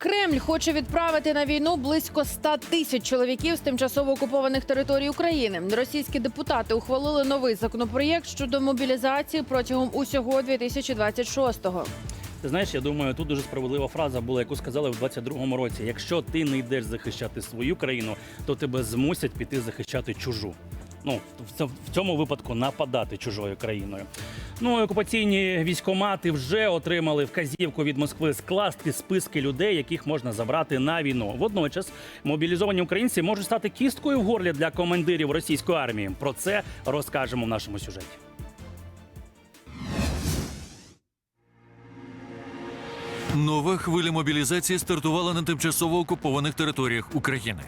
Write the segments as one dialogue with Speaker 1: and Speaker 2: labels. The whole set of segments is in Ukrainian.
Speaker 1: Кремль хоче відправити на війну близько 100 тисяч чоловіків з тимчасово окупованих територій України. Російські депутати ухвалили новий законопроєкт щодо мобілізації протягом усього 2026-го.
Speaker 2: Ти знаєш, я думаю, тут дуже справедлива фраза була, яку сказали в 22-му році. Якщо ти не йдеш захищати свою країну, то тебе змусять піти захищати чужу. Ну, в цьому випадку нападати чужою країною. Ну, окупаційні військомати вже отримали вказівку від Москви скласти списки людей, яких можна забрати на війну. Водночас мобілізовані українці можуть стати кісткою в горлі для командирів російської армії. Про це розкажемо в нашому сюжеті.
Speaker 3: Нова хвиля мобілізації стартувала на тимчасово окупованих територіях України.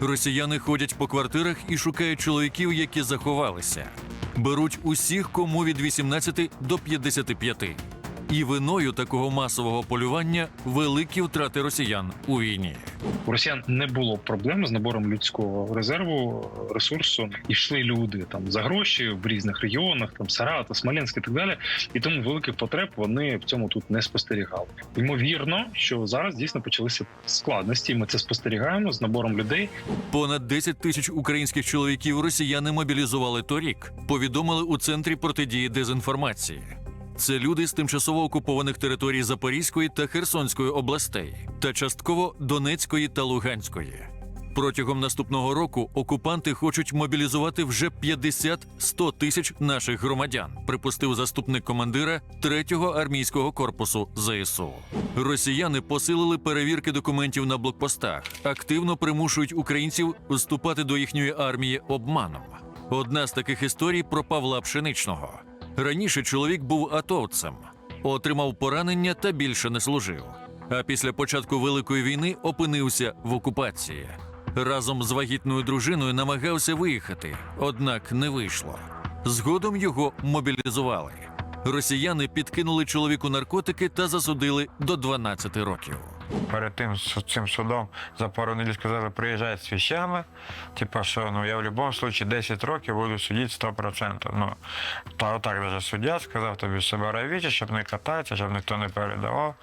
Speaker 3: Росіяни ходять по квартирах і шукають чоловіків, які заховалися. Беруть усіх, кому від 18 до 55. І виною такого масового полювання великі втрати росіян у війні.
Speaker 4: У росіян не було проблем з набором людського резерву, ресурсу. Ішли люди там за гроші в різних регіонах, там Саратов, Смоленськ і так далі. І тому великих потреб вони в цьому тут не спостерігали. Ймовірно, що зараз дійсно почалися складності. Ми це спостерігаємо з набором людей.
Speaker 3: Понад 10 тисяч українських чоловіків росіяни мобілізували торік. Повідомили у центрі протидії дезінформації. Це люди з тимчасово окупованих територій Запорізької та Херсонської областей та частково Донецької та Луганської. Протягом наступного року окупанти хочуть мобілізувати вже 50-100 тисяч наших громадян, припустив заступник командира 3-го армійського корпусу ЗСУ. Росіяни посилили перевірки документів на блокпостах, активно примушують українців вступати до їхньої армії обманом. Одна з таких історій про Павла Пшеничного. Раніше чоловік був атовцем, отримав поранення та більше не служив. А після початку Великої війни опинився в окупації. Разом з вагітною дружиною намагався виїхати, однак не вийшло. Згодом його мобілізували. Росіяни підкинули чоловіку наркотики та засудили до 12 років.
Speaker 5: Перед тим цим судом за пару неділь сказали, приїжджай з вещами. Типа, що ну я в будь-якому випадку 10 років буду сидіти 100%. Ну, та отак даже суддя сказав тобі себе вічі, щоб не кататися, щоб ніхто не передавав.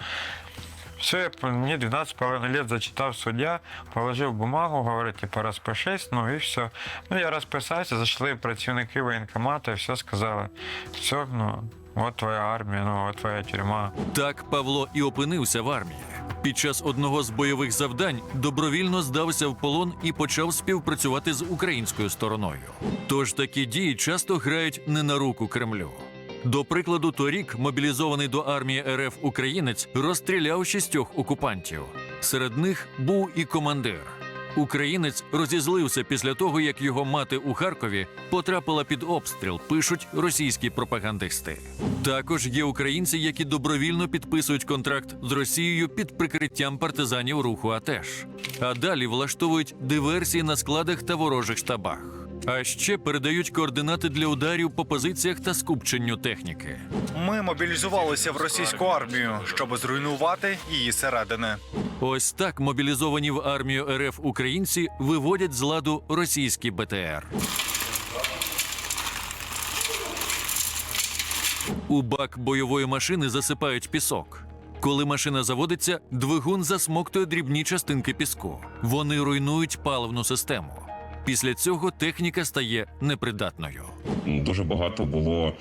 Speaker 5: Все, мені 12,5 лет зачитав суддя, положив бумагу, говорить, типа, розпишись, ну і все. Ну, я розписався, зайшли працівники воєнкомату і все сказали. Все, ну, от твоя армія, ну, от твоя тюрма.
Speaker 3: Так Павло і опинився в армії. Під час одного з бойових завдань добровільно здався в полон і почав співпрацювати з українською стороною. Тож такі дії часто грають не на руку Кремлю. До прикладу, торік мобілізований до армії РФ українець розстріляв шістьох окупантів. Серед них був і командир. Українець розізлився після того, як його мати у Харкові потрапила під обстріл, пишуть російські пропагандисти. Також є українці, які добровільно підписують контракт з Росією під прикриттям партизанів руху АТЕШ, а далі влаштовують диверсії на складах та ворожих штабах. А ще передають координати для ударів по позиціях та скупченню техніки.
Speaker 6: Ми мобілізувалися в російську армію, щоб зруйнувати її середини.
Speaker 3: Ось так мобілізовані в армію РФ українці виводять з ладу російські БТР. У бак бойової машини засипають пісок. Коли машина заводиться, двигун засмоктує дрібні частинки піску. Вони руйнують паливну систему. Після цього техніка стає непридатною.
Speaker 7: Дуже багато було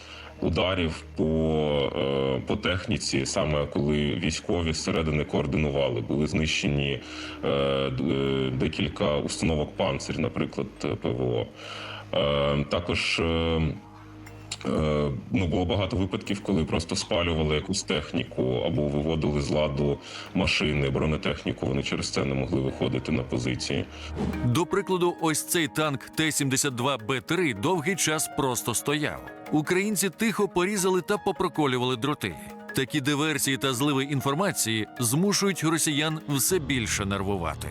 Speaker 7: ударів по, е, по техніці, саме коли військові зсередини координували. Були знищені е, е, декілька установок панцир, наприклад, ПВО. Також Ну, було багато випадків, коли просто спалювали якусь техніку або виводили з ладу машини, бронетехніку. Вони через це не могли виходити на позиції.
Speaker 3: До прикладу, ось цей танк Т-72Б3 довгий час просто стояв. Українці тихо порізали та попроколювали дроти. Такі диверсії та зливи інформації змушують росіян все більше нервувати.